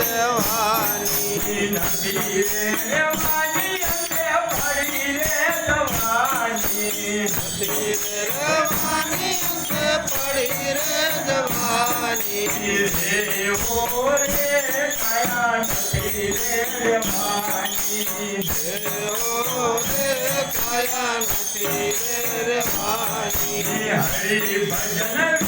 રહેવાની નથી રે મારી અંતે પડી રે જવાની નથી રે રહેવાની પડી રે જવાની રે હો રે કયા નથી રે જવાની દેવો રે કાયા નથી રે રહેવાની હરિ ભજન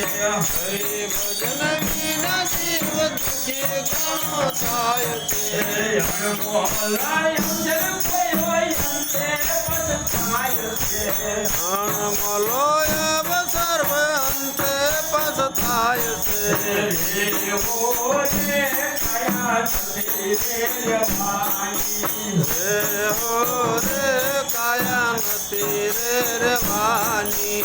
થાય છે હરિ ભજન વિના જીવ દુઃખી ઘણો થાય છે અણમલો અવસર અંતે પછતાય છે દેવો રે કાયા નથી રે રહેવાની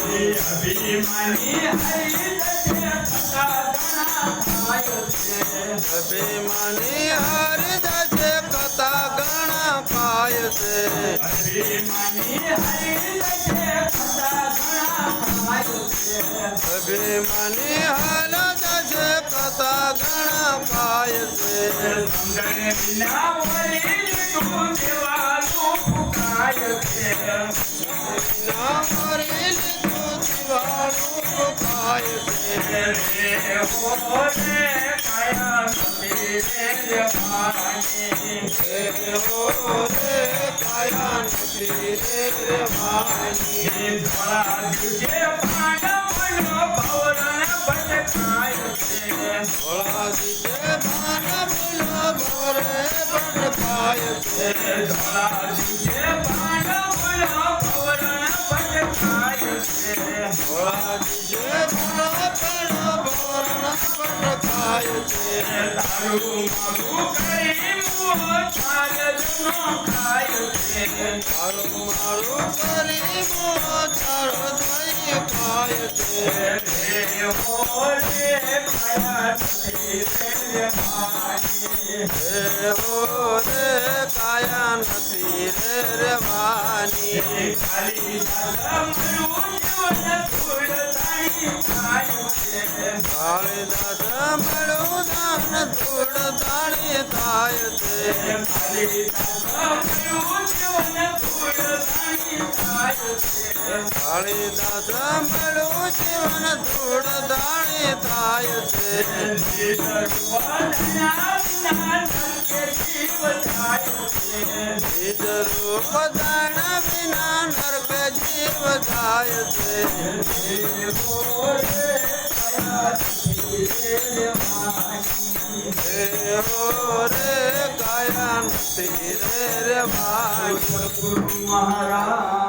અભિમાની હારી જશે કથા ગણા પાય છે અભિમાની હાલ જશે કથા ગણા પાય છે છે દેવો રે કાયા નથી રે રહેવાની ભોળા દીજે માન બોલો ભરે પણ ખાય છે ભોળા કાયા નથી રે રહેવાની કાળીદાસ મળું દાન ધૂળ દાણી થાય છે કાળીદાસ મળું જીવન ધૂળ દાણી થાય છે રૂપ દાણ વિના નરક જીવ જાય છે રે કાયા નથી રે રહેવાની મહારાજ